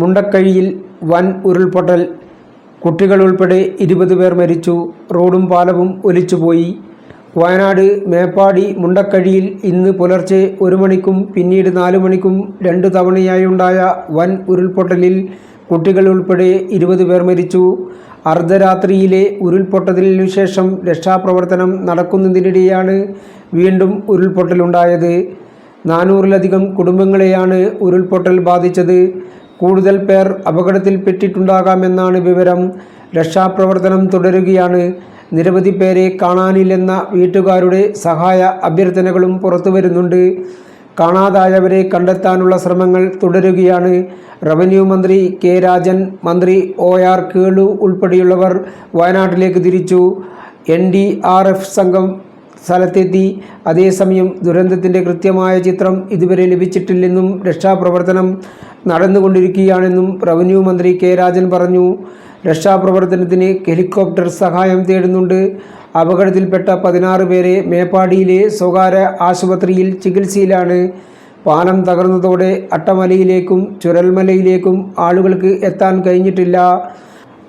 മുണ്ടക്കഴിയിൽ വൻ ഉരുൾപൊട്ടൽ. കുട്ടികൾ ഉൾപ്പെടെ ഇരുപത് പേർ മരിച്ചു. റോഡും പാലവും ഒലിച്ചുപോയി. വയനാട് മേപ്പാടി മുണ്ടക്കഴിയിൽ ഇന്ന് പുലർച്ചെ ഒരു മണിക്കും പിന്നീട് നാല് മണിക്കും രണ്ട് തവണയായുണ്ടായ വൻ ഉരുൾപൊട്ടലിൽ കുട്ടികൾ ഉൾപ്പെടെ ഇരുപത് പേർ മരിച്ചു. അർദ്ധരാത്രിയിലെ ഉരുൾപൊട്ടലിനു ശേഷം രക്ഷാപ്രവർത്തനം നടക്കുന്നതിനിടെയാണ് വീണ്ടും ഉരുൾപൊട്ടലുണ്ടായത്. നാനൂറിലധികം കുടുംബങ്ങളെയാണ് ഉരുൾപൊട്ടൽ ബാധിച്ചത്. കൂടുതൽ പേർ അപകടത്തിൽപ്പെട്ടിട്ടുണ്ടാകാമെന്നാണ് വിവരം. രക്ഷാപ്രവർത്തനം തുടരുകയാണ്. നിരവധി പേരെ കാണാനില്ലെന്ന വീട്ടുകാരുടെ സഹായ അഭ്യർത്ഥനകളും പുറത്തുവരുന്നുണ്ട്. കാണാതായവരെ കണ്ടെത്താനുള്ള ശ്രമങ്ങൾ തുടരുകയാണ്. റവന്യൂ മന്ത്രി കെ രാജൻ മന്ത്രി ഒ ആർ കേളു ഉൾപ്പെടെയുള്ളവർ വയനാട്ടിലേക്ക് തിരിച്ചു. എൻ ഡി ആർ എഫ് സംഘം സ്ഥലത്തെത്തി. അതേസമയം ദുരന്തത്തിന്റെ കൃത്യമായ ചിത്രം ഇതുവരെ ലഭിച്ചിട്ടില്ലെന്നും രക്ഷാപ്രവർത്തനം നടന്നുകൊണ്ടിരിക്കുകയാണെന്നും റവന്യൂ മന്ത്രി കെ രാജൻ പറഞ്ഞു. രക്ഷാപ്രവർത്തനത്തിന് ഹെലികോപ്റ്റർ സഹായം തേടുന്നുണ്ട്. അപകടത്തിൽപ്പെട്ട പതിനാറ് പേരെ മേപ്പാടിയിലെ സ്വകാര്യ ആശുപത്രിയിൽ ചികിത്സയിലാണ്. പാലം തകർന്നതോടെ അട്ടമലയിലേക്കും ചുരൽമലയിലേക്കും ആളുകൾക്ക് എത്താൻ കഴിഞ്ഞിട്ടില്ല.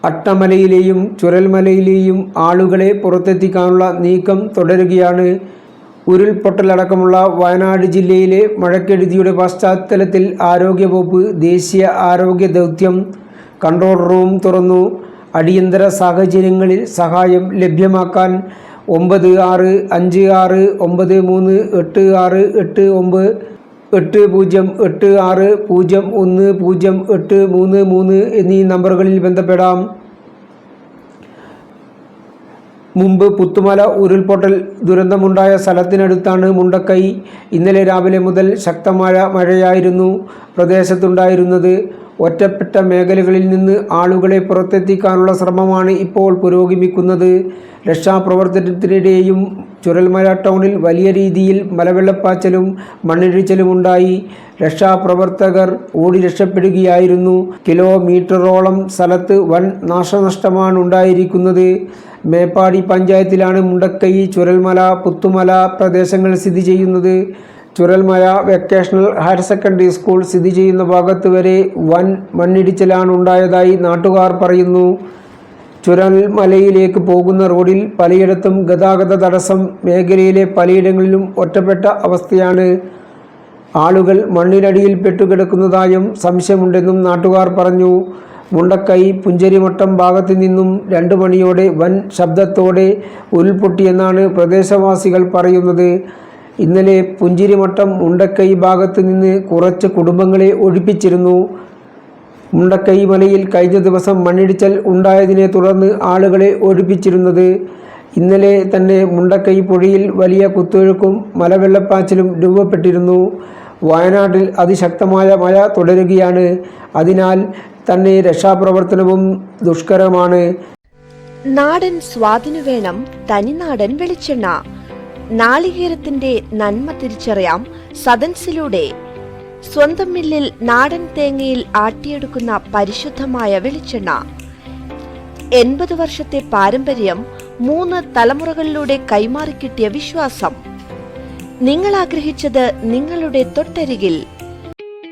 അട്ടമലയിലെയും ചുരൽമലയിലെയും ആളുകളെ പുറത്തെത്തിക്കാനുള്ള നീക്കം തുടരുകയാണ്. ഉരുൾപൊട്ടലടക്കമുള്ള വയനാട് ജില്ലയിലെ മഴക്കെടുതിയുടെ പശ്ചാത്തലത്തിൽ ആരോഗ്യവകുപ്പ് ദേശീയ ആരോഗ്യ ദൗത്യം കൺട്രോൾ റൂം തുറന്നു. അടിയന്തര സാഹചര്യങ്ങളിൽ സഹായം ലഭ്യമാക്കാൻ ഒമ്പത് ആറ് അഞ്ച് ആറ് ഒമ്പത് മൂന്ന് എട്ട് ആറ് എട്ട് ഒമ്പത് എട്ട് പൂജ്യം എട്ട് ആറ് പൂജ്യം ഒന്ന് പൂജ്യം എട്ട് മൂന്ന് മൂന്ന് എന്നീ നമ്പറുകളിൽ ബന്ധപ്പെടാം. മുമ്പ് പുത്തുമല ഉരുൾപൊട്ടൽ ദുരന്തമുണ്ടായ സ്ഥലത്തിനടുത്താണ് മുണ്ടക്കൈ. ഇന്നലെ രാവിലെ മുതൽ ശക്തമായ മഴയായിരുന്നു പ്രദേശത്തുണ്ടായിരുന്നത്. ഒറ്റപ്പെട്ട മേഖലകളിൽ നിന്ന് ആളുകളെ പുറത്തെത്തിക്കാനുള്ള ശ്രമമാണ് ഇപ്പോൾ പുരോഗമിക്കുന്നത്. രക്ഷാപ്രവർത്തനത്തിനിടെയും ചുരൽമല ടൗണിൽ വലിയ രീതിയിൽ മലവെള്ളപ്പാച്ചലും മണ്ണിടിച്ചിലും ഉണ്ടായി. രക്ഷാപ്രവർത്തകർ ഓടി രക്ഷപ്പെടുകയായിരുന്നു. കിലോമീറ്ററോളം സ്ഥലത്ത് വൻ നാശനഷ്ടമാണ് ഉണ്ടായിരിക്കുന്നത്. മേപ്പാടി പഞ്ചായത്തിലാണ് മുണ്ടക്കൈ ചുരൽമല പുത്തുമല പ്രദേശങ്ങൾ സ്ഥിതി ചെയ്യുന്നത്. Chooralmala vocational higher secondary school സ്ഥിതി ചെയ്യുന്ന ഭാഗത്ത് വരെ വൻ മണ്ണിടിച്ചിലാണ് ഉണ്ടായതായി നാട്ടുകാർ പറയുന്നു. ചുരൽമലയിലേക്ക് പോകുന്ന റോഡിൽ പലയിടത്തും ഗതാഗത തടസ്സം മേഖലയിലെ പലയിടങ്ങളിലും ഒറ്റപ്പെട്ട അവസ്ഥയാണ്. ആളുകൾ മണ്ണിനടിയിൽ പെട്ടുകിടക്കുന്നതായും സംശയമുണ്ടെന്നും നാട്ടുകാർ പറഞ്ഞു. മുണ്ടക്കൈ പുഞ്ചരിമട്ടം ഭാഗത്തു നിന്നും രണ്ടു മണിയോടെ വൻ ശബ്ദത്തോടെ ഉരുൾപൊട്ടിയെന്നാണ് പ്രദേശവാസികൾ പറയുന്നത്. ഇന്നലെ പുഞ്ചിരിമട്ടം മുണ്ടക്കൈ ഭാഗത്ത് നിന്ന് കുറച്ച് കുടുംബങ്ങളെ ഒഴിപ്പിച്ചിരുന്നു. മുണ്ടക്കൈ മലയിൽ കഴിഞ്ഞ ദിവസം മണ്ണിടിച്ചൽ ഉണ്ടായതിനെ തുടർന്ന് ആളുകളെ ഒഴിപ്പിച്ചിരുന്നത്. ഇന്നലെ തന്നെ മുണ്ടക്കൈ പുഴയിൽ വലിയ കുത്തൊഴുക്കും മലവെള്ളപ്പാച്ചിലും രൂപപ്പെട്ടിരുന്നു. വയനാട്ടിൽ അതിശക്തമായ മഴ തുടരുകയാണ്. അതിനാൽ തന്നെ രക്ഷാപ്രവർത്തനവും ദുഷ്കരമാണ്. നാടൻ സ്വാദിനു വേണം തനിനാടൻ വെളിച്ചെണ്ണ. നാളികേരത്തിന്റെ നന്മ തിരിച്ചറിയാം സദൻസിലൂടെ. സ്വന്തം മില്ലിൽ നാടൻ തേങ്ങയിൽ ആട്ടിയെടുക്കുന്ന പരിശുദ്ധമായ വെളിച്ചെണ്ണ. എൺപത് വർഷത്തെ പാരമ്പര്യം മൂന്ന് തലമുറകളിലൂടെ കൈമാറിക്കിട്ടിയ വിശ്വാസം. നിങ്ങൾ ആഗ്രഹിച്ചത് നിങ്ങളുടെ തൊട്ടരികിൽ